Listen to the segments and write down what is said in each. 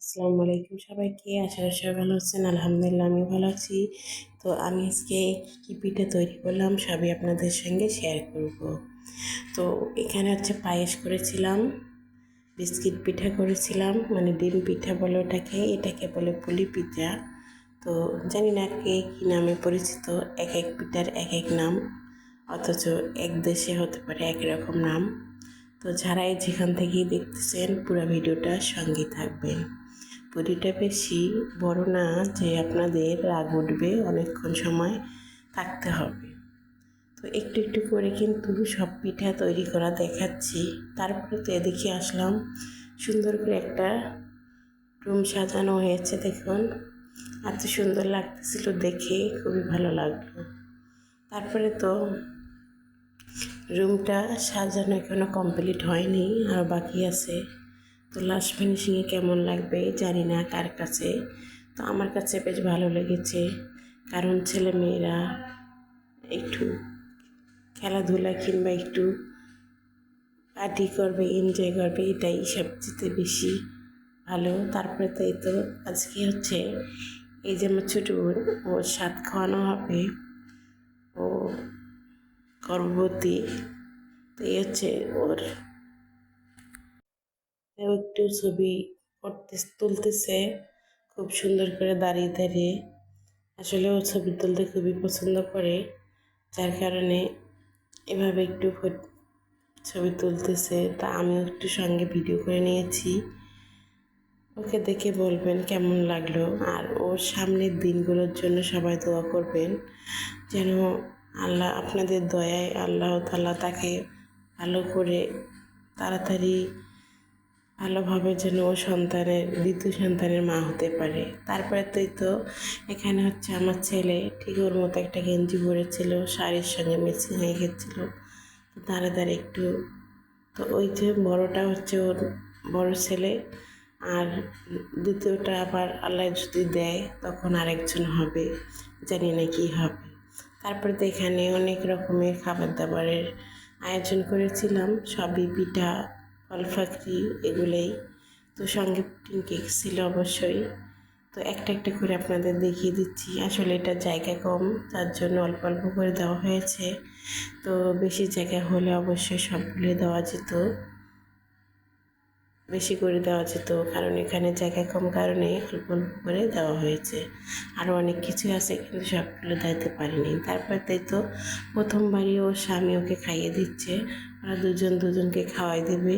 আসসালামু আলাইকুম সবাইকে। আশা করি সবাই ভালো আছেন। আলহামদুলিল্লাহ আমি ভালো আছি। তো আমি আজকে কী পিঠা তৈরি করলাম সবই আপনাদের সঙ্গে শেয়ার করব। তো এখানে হচ্ছে পায়েস করেছিলাম, বিস্কিট পিঠা করেছিলাম মানে ডিম পিঠা বলে ওটাকে, এটাকে বলে পুলি পিঠা। তো জানি না কে কী নামে পরিচিত, এক এক পিঠার এক এক নাম, অথচ এক দেশে হতে পারে এক রকম নাম। তো যারাই যেখান থেকেই দেখতেছেন, পুরো ভিডিওটা সঙ্গে থাকবেন। পুরিটা বেশি বড় না, যে আপনাদের রাগ উঠবে অনেকক্ষণ সময় থাকতে হবে। তো একটু একটু করে কিন্তু সব পিঠা তৈরি করা দেখাচ্ছি। তারপরে তো এদিকে আসলাম। সুন্দর করে একটা রুম সাজানো হয়েছে, দেখুন। এত সুন্দর লাগতেছিল দেখে, খুবই ভালো লাগল। তারপরে তো রুমটা সাজানো এখনও কমপ্লিট হয়নি, আর বাকি আছে। তো লাস্ট ফিনিশিংয়ে কেমন লাগবে জানি না কার কাছে। তো আমার কাছে বেশ ভালো লেগেছে। কারণ ছেলে মেয়েরা একটু খেলাধুলা কিংবা একটু পার্টি করবে এনজয় করবে, এটাই সবচেয়ে বেশি ভালো। তারপরে তো এই তো আজকে হচ্ছে এই যে আমার ছোটো বোন ওর স্বাদ খাওয়ানো হবে। ও গর্ভবতী। তো এই হচ্ছে ওর কেউ একটু ছবি করতে তুলতেছে, খুব সুন্দর করে দাঁড়িয়ে দাঁড়িয়ে। আসলে ও ছবি তুলতে খুবই পছন্দ করে, যার কারণে এভাবে একটু ছবি তুলতেছে। তা আমিও একটু সঙ্গে ভিডিও করে নিয়েছি। ওকে দেখে বলবেন কেমন লাগল। আর ওর সামনের দিনগুলোর জন্য সবাই দোয়া করবেন, যেন আল্লাহ, আপনাদের দয়ায় আল্লাহ তাল্লাহ তাকে ভালো করে তাড়াতাড়ি ভালোভাবে যেন ও সন্তানের দ্বিতীয় সন্তানের মা হতে পারে। তারপরে তো তো এখানে হচ্ছে আমার ছেলে, ঠিক ওর মতো একটা গেঞ্জি পরেছিল, শাড়ির সঙ্গে মিক্সিং হয়ে গেছিল। তো তাড়াতাড়ি একটু। তো ওই যে বড়টা হচ্ছে ওর বড় ছেলে, আর দ্বিতীয়টা আবার আল্লাহ যদি দেয়, তখন আরেকজন হবে। জানি না কী হবে। তারপরে তো এখানে অনেক রকমের খাবার দাবারের আয়োজন করেছিলাম, সবই পিঠা ফল ফাকরি এগুলোই। তো সঙ্গে পুটিং কেক ছিল অবশ্যই। তো একটা একটা করে আপনাদের দেখিয়ে দিচ্ছি। আসলে এটা জায়গা কম, তার জন্য অল্প অল্প করে দেওয়া হয়েছে। তো বেশি জায়গা হলে অবশ্যই সবগুলো দেওয়া যেত। বেশি করে দেওয়া যেত, কারণ এখানে জায়গা কম কারণে অল্প অল্প করে দেওয়া হয়েছে। আরও অনেক কিছু আছে, কিন্তু সবগুলো দিতে পারিনি। তারপর তাই তো প্রথমবারই ওর স্বামী ওকে খাইয়ে দিচ্ছে। ওরা দুজন দুজনকে খাওয়াই দেবে।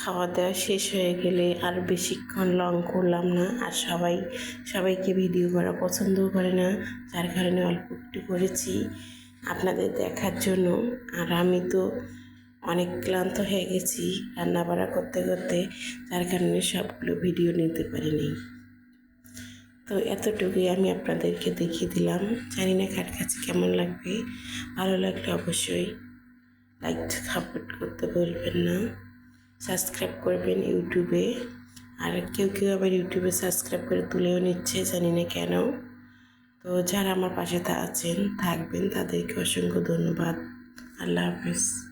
খাওয়া দাওয়া শেষ হয়ে গেলে আর বেশিক্ষণ লং করলাম না আর সবাই, সবাইকে ভিডিও করা পছন্দও করে না, যার কারণে অল্প একটু করেছি আপনাদের দেখার জন্য। আর আমি তো অনেক ক্লান্ত হয়ে গেছি রান্না বাড়া করতে করতে, যার কারণে সবগুলো ভিডিও নিতে পারিনি। তো এতটুকুই আমি আপনাদেরকে দেখিয়ে দিলাম। জানি না কার কাছে কেমন লাগবে, ভালো লাগলে অবশ্যই লাইক সাপোর্ট করতে বলবেন না। সাবস্ক্রাইব করবেন ইউটিউবে আর কেউ কেউ আবার ইউটিউবে সাবস্ক্রাইব করে তুলেও নিচ্ছে, জানি না কেন। তো যারা আমার পাশে আছেন, থাকবেন, তাদেরকে অসংখ্য ধন্যবাদ। আল্লাহ হাফিজ।